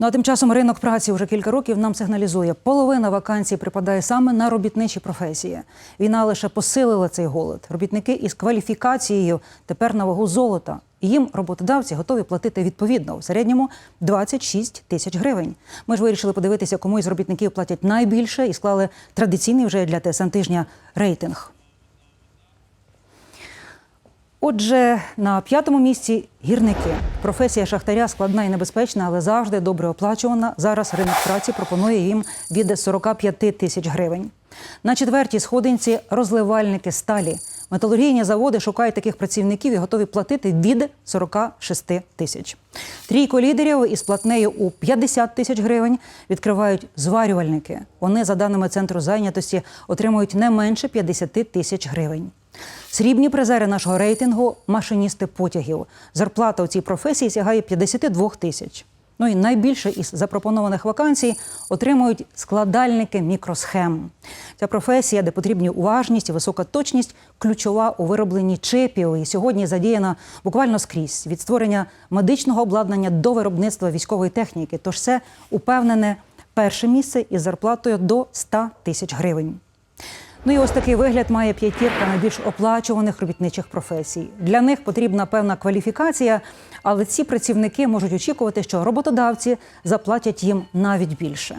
Ну а тим часом ринок праці вже кілька років нам сигналізує, половина вакансій припадає саме на робітничі професії. Війна лише посилила цей голод. Робітники із кваліфікацією тепер на вагу золота. Їм роботодавці готові платити відповідно в середньому 26 тисяч гривень. Ми ж вирішили подивитися, кому із робітників платять найбільше, і склали традиційний вже для ТСН тижня рейтинг. Отже, на п'ятому місці гірники. Професія шахтаря складна і небезпечна, але завжди добре оплачувана. Зараз ринок праці пропонує їм від 45 тисяч гривень. На четвертій сходинці розливальники сталі. Металургійні заводи шукають таких працівників і готові платити від 46 тисяч. Трійко лідерів із платнею у 50 тисяч гривень відкривають зварювальники. Вони, за даними центру зайнятості, отримують не менше 50 тисяч гривень. Срібні призери нашого рейтингу машиністи потягів. Зарплата у цій професії сягає 52 тисяч. Ну і найбільше із запропонованих вакансій отримують складальники мікросхем. Ця професія, де потрібні уважність і висока точність, ключова у виробленні чипів. І сьогодні задіяна буквально скрізь від створення медичного обладнання до виробництва військової техніки. Тож це упевнене перше місце із зарплатою до 100 тисяч гривень. Ну і ось такий вигляд має п'ятірка найбільш оплачуваних робітничих професій. Для них потрібна певна кваліфікація, але ці працівники можуть очікувати, що роботодавці заплатять їм навіть більше.